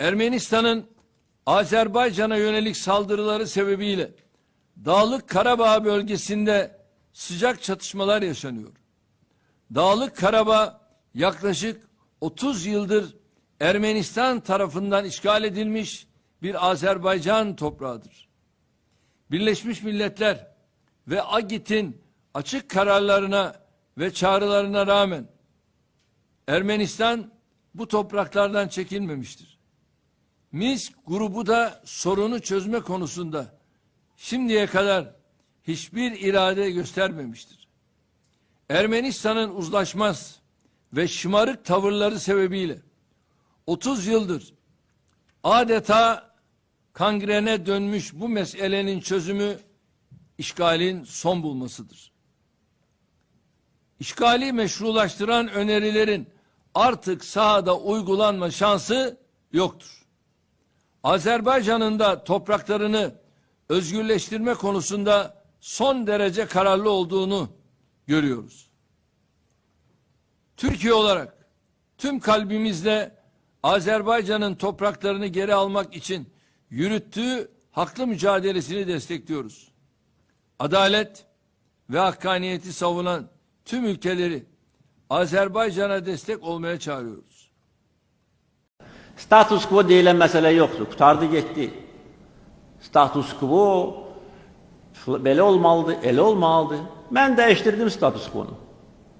Ermenistan'ın Azerbaycan'a yönelik saldırıları sebebiyle Dağlık Karabağ bölgesinde sıcak çatışmalar yaşanıyor. Dağlık Karabağ yaklaşık 30 yıldır Ermenistan tarafından işgal edilmiş bir Azerbaycan toprağıdır. Birleşmiş Milletler ve AGİT'in açık kararlarına ve çağrılarına rağmen Ermenistan bu topraklardan çekilmemiştir. Minsk grubu da sorunu çözme konusunda şimdiye kadar hiçbir irade göstermemiştir. Ermenistan'ın uzlaşmaz ve şımarık tavırları sebebiyle 30 yıldır adeta kangrene dönmüş bu meselenin çözümü işgalin son bulmasıdır. İşgali meşrulaştıran önerilerin artık sahada uygulanma şansı yoktur. Azerbaycan'ın da topraklarını özgürleştirme konusunda son derece kararlı olduğunu görüyoruz. Türkiye olarak tüm kalbimizle Azerbaycan'ın topraklarını geri almak için yürüttüğü haklı mücadelesini destekliyoruz. Adalet ve hakkaniyeti savunan tüm ülkeleri Azerbaycan'a destek olmaya çağırıyoruz. Status quo deyilən məsələ yoxdur. Qutardı getdi. Status quo belə olmalıdır, elə olmalıdır. Mən dəyişdirdim status quo-nu.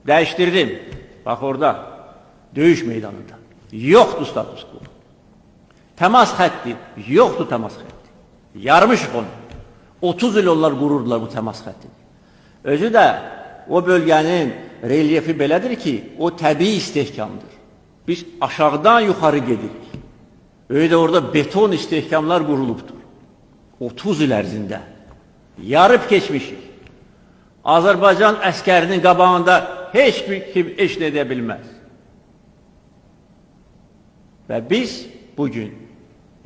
Dəyişdirdim. Bax orada döyüş meydanında. Yoxdur status quo. Təmas xətti yoxdur təmas xətti. Yarmışıq onu. 30 il onlar qururdular bu təmas xəttini. Özü də o bölgənin relyefi belədir ki, o təbii istehkamdır. Biz aşağıdan yuxarı gedirik. Öyle orada beton istehkamlar kuruluptur. 30 il ərzində. Yarıb keçmişik. Azərbaycan əskərinin qabağında heç bir kim eşit edə bilməz. Və biz bugün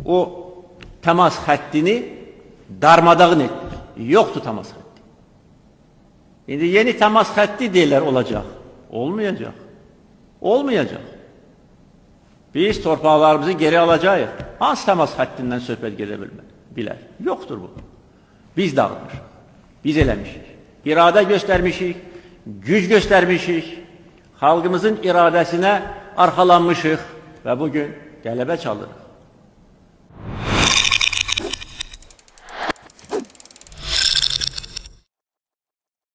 o təmas xəttini darmadağın etdik. Yoxdur təmas xətti. İndi yeni təmas xətti deyirlər olacaq. Olmayacaq. Olmayacaq. Biz torpaqlarımızı geri alacağız. Hansı təmas xəttindən söhbət gedə bilmir? Bilər. Yoxdur bu. Biz dağıtmışıq. Biz eləmişik. İradə göstərmişik, güc göstərmişik. Xalqımızın iradəsinə arxalanmışıq və bugün qələbə çalırıq.